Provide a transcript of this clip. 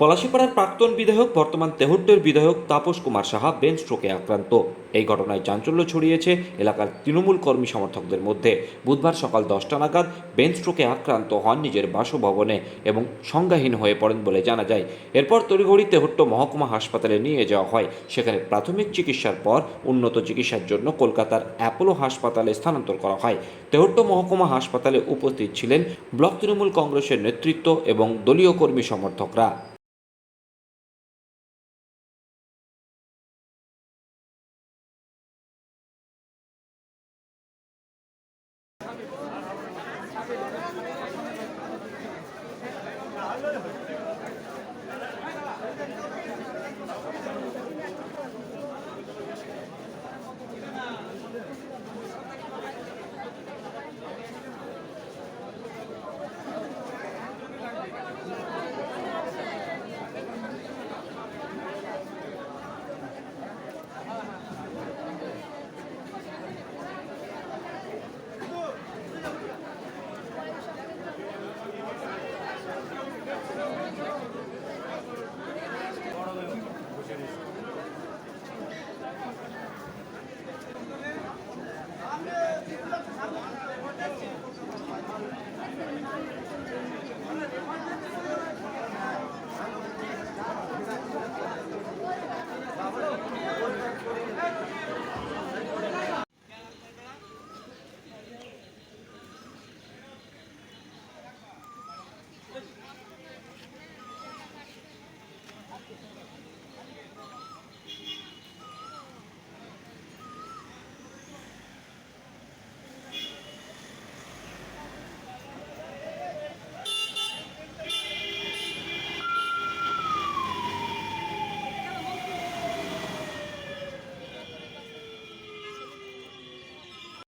পলাশীপাড়ার প্রাক্তন বিধায়ক, বর্তমান তেহট্টের বিধায়ক তাপস কুমার সাহা বেন স্ট্রোকে আক্রান্ত। এই ঘটনায় চাঞ্চল্য ছড়িয়েছে এলাকার তৃণমূল কর্মী সমর্থকদের মধ্যে। বুধবার সকাল দশটা নাগাদ বেন স্ট্রোকে আক্রান্ত হন নিজের বাসভবনে এবং সংজ্ঞাহীন হয়ে পড়েন বলে জানা যায়। এরপর তড়িঘড়ি তেহট্ট মহকুমা হাসপাতালে নিয়ে যাওয়া হয়। সেখানে প্রাথমিক চিকিৎসার পর উন্নত চিকিৎসার জন্য কলকাতার অ্যাপোলো হাসপাতালে স্থানান্তর করা হয়। তেহট্ট মহকুমা হাসপাতালে উপস্থিত ছিলেন ব্লক তৃণমূল কংগ্রেসের নেতৃত্ব এবং দলীয় কর্মী সমর্থকরা।